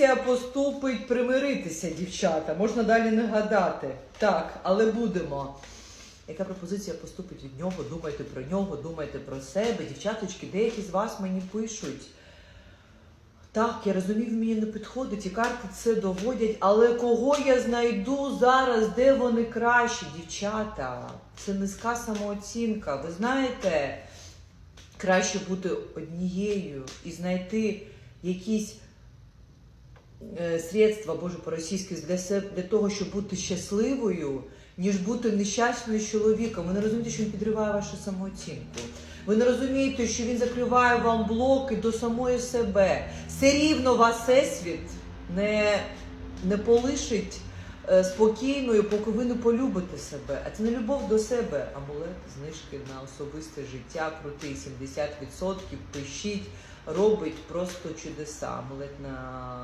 пропозиція поступить примиритися, дівчата. Можна далі не гадати. Так, але будемо. Яка пропозиція поступить від нього? Думайте про нього, думайте про себе. Дівчаточки, деякі з вас мені пишуть. Так, я розумію, мені не підходить, і карти це доводять, але кого я знайду зараз, де вони кращі, дівчата? Це низька самооцінка. Ви знаєте, краще бути однією і знайти якісь средства, боже, по-російськи, для для того, щоб бути щасливою, ніж бути нещасною чоловіком. Ви не розумієте, що він підриває вашу самооцінку. Ви не розумієте, що він закриває вам блоки до самої себе. Все рівно вас всесвіт не, не полишить е, спокійною, поки ви не полюбите себе. А це не любов до себе. Амулет, знижки на особисте життя, крутий 70%, пишіть, робить просто чудеса. Амулет на